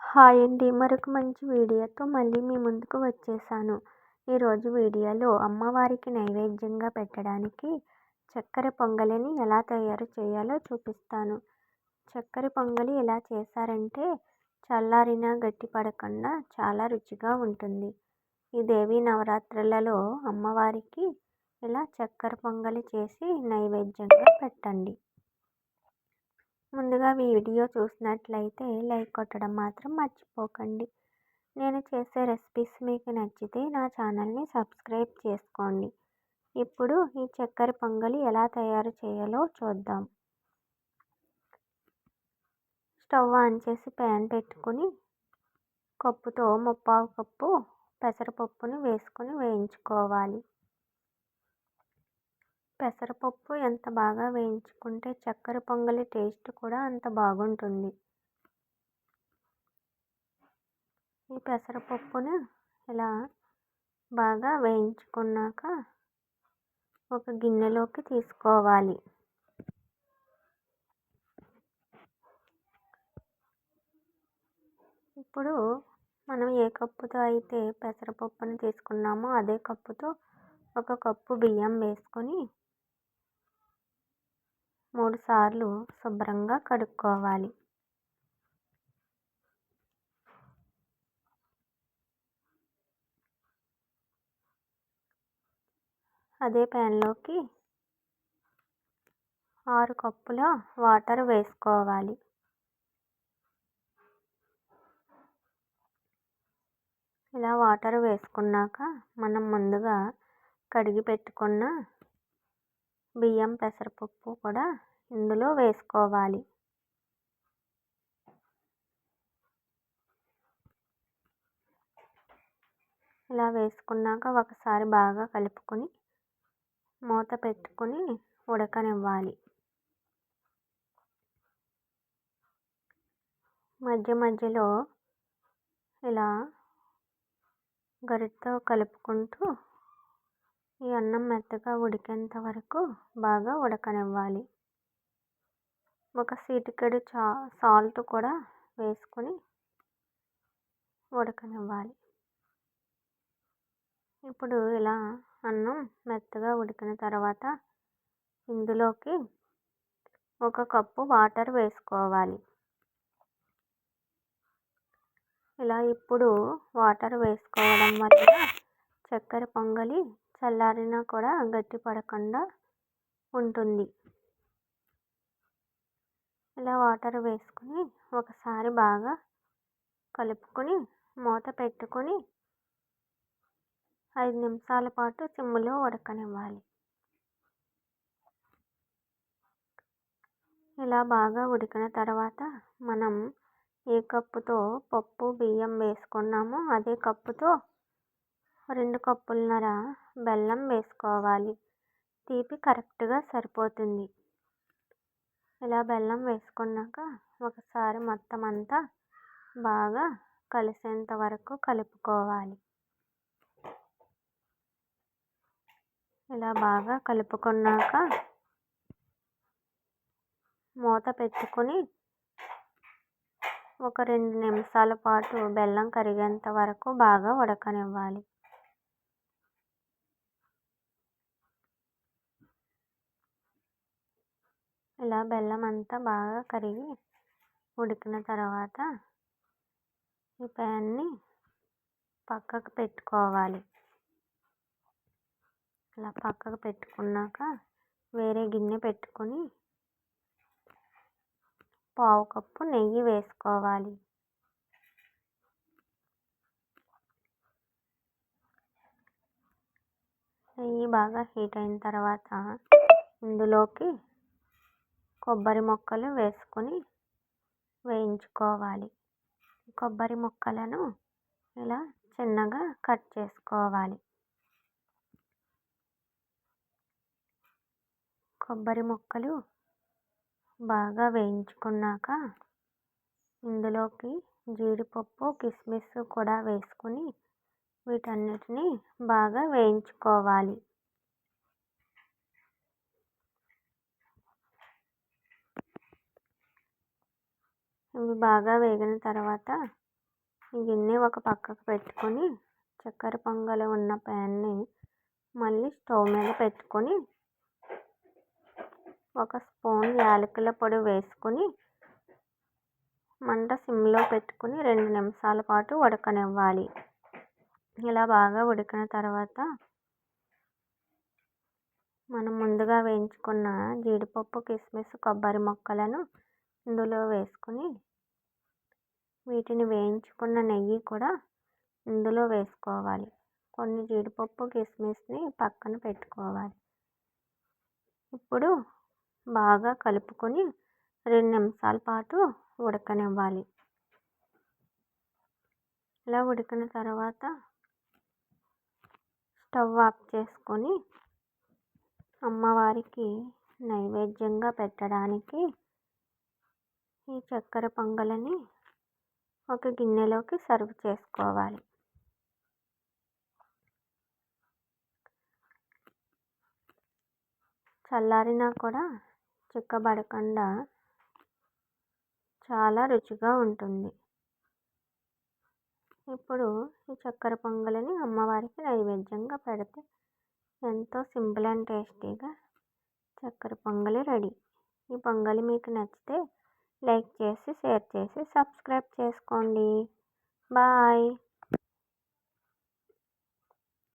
Hi అండి. మరొక మంచి వీడియోతో మళ్ళీ మీ ముందుకు వచ్చేసాను. ఈరోజు వీడియోలో అమ్మవారికి నైవేద్యంగా పెట్టడానికి చక్కెర పొంగలిని ఎలా తయారు చేయాలో చూపిస్తాను. చక్కెర పొంగలి ఎలా చేశారంటే చల్లారిన గట్టి పడకుండా చాలా రుచిగా ఉంటుంది. ఈ దేవీ నవరాత్రులలో అమ్మవారికి ఇలా చక్కెర పొంగలి చేసి నైవేద్యంగా పెట్టండి. ముందుగా వీడియో చూసినట్లయితే లైక్ కొట్టడం మాత్రం మర్చిపోకండి. నేను చేసే రెసిపీస్ మీకు నచ్చితే నా ఛానల్ని సబ్స్క్రైబ్ చేసుకోండి. ఇప్పుడు ఈ చక్కెర పొంగలి ఎలా తయారు చేయాలో చూద్దాం. స్టవ్ ఆన్ చేసి ప్యాన్ పెట్టుకుని కప్పుతో ముప్పావు కప్పు పెసరపప్పును వేసుకొని వేయించుకోవాలి. పెసరపప్పు ఎంత బాగా వేయించుకుంటే చక్కర పొంగలి టేస్ట్ కూడా అంత బాగుంటుంది. ఈ పెసరపప్పును ఇలా బాగా వేయించుకున్నాక ఒక గిన్నెలోకి తీసుకోవాలి. ఇప్పుడు మనం ఏ కప్పుతో అయితే పెసరపప్పును తీసుకున్నామో అదే కప్పుతో ఒక కప్పు బియ్యం వేసుకొని మూడు సార్లు శుభ్రంగా కడుక్కోవాలి. అదే ప్యాన్లోకి ఆరు కప్పుల వాటర్ వేసుకోవాలి. ఇలా వాటర్ వేసుకున్నాక మనం ముందుగా కడిగి పెట్టుకున్న బియ్యం పెసరపప్పు కూడా ఇందులో వేసుకోవాలి. ఇలా వేసుకున్నాక ఒకసారి బాగా కలుపుకొని మూత పెట్టుకొని ఉడకనివ్వాలి. మధ్య మధ్యలో ఇలా గరిటతో కలుపుకుంటూ ఈ అన్నం మెత్తగా ఉడికేంత వరకు బాగా ఉడకనివ్వాలి. ఒక సీటికెడు చా సాల్ట్ కూడా వేసుకొని ఉడకనివ్వాలి. ఇప్పుడు ఇలా అన్నం మెత్తగా ఉడికిన తర్వాత ఇందులోకి ఒక కప్పు వాటర్ వేసుకోవాలి. ఇలా ఇప్పుడు వాటర్ వేసుకోవడం వల్ల చక్కెర పొంగలి చల్లారినా కూడా గట్టి పడకుండా ఉంటుంది. ఇలా వాటర్ వేసుకుని ఒకసారి బాగా కలుపుకొని మూత పెట్టుకొని ఐదు నిమిషాల పాటు సిమ్లో ఉడకనివ్వాలి. ఇలా బాగా ఉడికిన తర్వాత మనం ఏ కప్పుతో పప్పు బియ్యం వేసుకున్నామో అదే కప్పుతో రెండు కప్పులన్నర బెల్లం వేసుకోవాలి. తీపి కరెక్ట్గా సరిపోతుంది. ఇలా బెల్లం వేసుకున్నాక ఒకసారి మొత్తం అంతా బాగా కలిసేంత వరకు కలుపుకోవాలి. ఇలా బాగా కలుపుకున్నాక మూత పెట్టుకొని ఒక రెండు నిమిషాల పాటు బెల్లం కరిగేంత వరకు బాగా ఉడకనివ్వాలి. ఇలా బెల్లం అంతా బాగా కరిగి ఉడికిన తర్వాత ఈ ప్యాన్ని పక్కకు పెట్టుకోవాలి. ఇలా పక్కకు పెట్టుకున్నాక వేరే గిన్నె పెట్టుకొని పావు కప్పు నెయ్యి వేసుకోవాలి. నెయ్యి బాగా హీట్ అయిన తర్వాత ఇందులోకి కొబ్బరి ముక్కలు వేసుకొని వేయించుకోవాలి. కొబ్బరి ముక్కలను ఇలా చిన్నగా కట్ చేసుకోవాలి. కొబ్బరి ముక్కలు బాగా వేయించుకున్నాక ఇందులోకి జీడిపప్పు కిస్మిస్ కూడా వేసుకుని వీటన్నిటిని బాగా వేయించుకోవాలి. ఇవి బాగా వేగిన తర్వాత గిన్నె ఒక పక్కకు పెట్టుకొని చక్కెర పొంగలి ఉన్న ప్యాన్ని మళ్ళీ స్టవ్ మీద పెట్టుకొని ఒక స్పూన్ యాలకుల పొడి వేసుకొని మంట సిమ్లో పెట్టుకుని రెండు నిమిషాల పాటు ఉడకనివ్వాలి. ఇలా బాగా ఉడికిన తర్వాత మనం ముందుగా వేయించుకున్న జీడిపప్పు కిస్మిస్ కొబ్బరి ముక్కలను ఇందులో వేసుకుని వీటిని వేయించుకున్న నెయ్యి కూడా ఇందులో వేసుకోవాలి. కొన్ని జీడిపప్పు కిస్మిస్ని పక్కన పెట్టుకోవాలి. ఇప్పుడు బాగా కలుపుకొని రెండు నిమిషాల పాటు ఉడకనివ్వాలి. ఇలా ఉడికిన తర్వాత స్టవ్ ఆఫ్ చేసుకొని అమ్మవారికి నైవేద్యంగా పెట్టడానికి ఈ చక్కెర పొంగలని ఒక గిన్నెలోకి సర్వ్ చేసుకోవాలి. చల్లారినా కూడా చిక్కబడకుండా చాలా రుచిగా ఉంటుంది. ఇప్పుడు ఈ చక్కెర పొంగలిని అమ్మవారికి నైవేద్యంగా పెడితే ఎంతో సింపుల్ అండ్ టేస్టీగా చక్కెర పొంగలి రెడీ. ఈ పొంగలి మీకు నచ్చితే లైక్ చేసి షేర్ చేసి సబ్స్క్రైబ్ చేసుకోండి. బాయ్.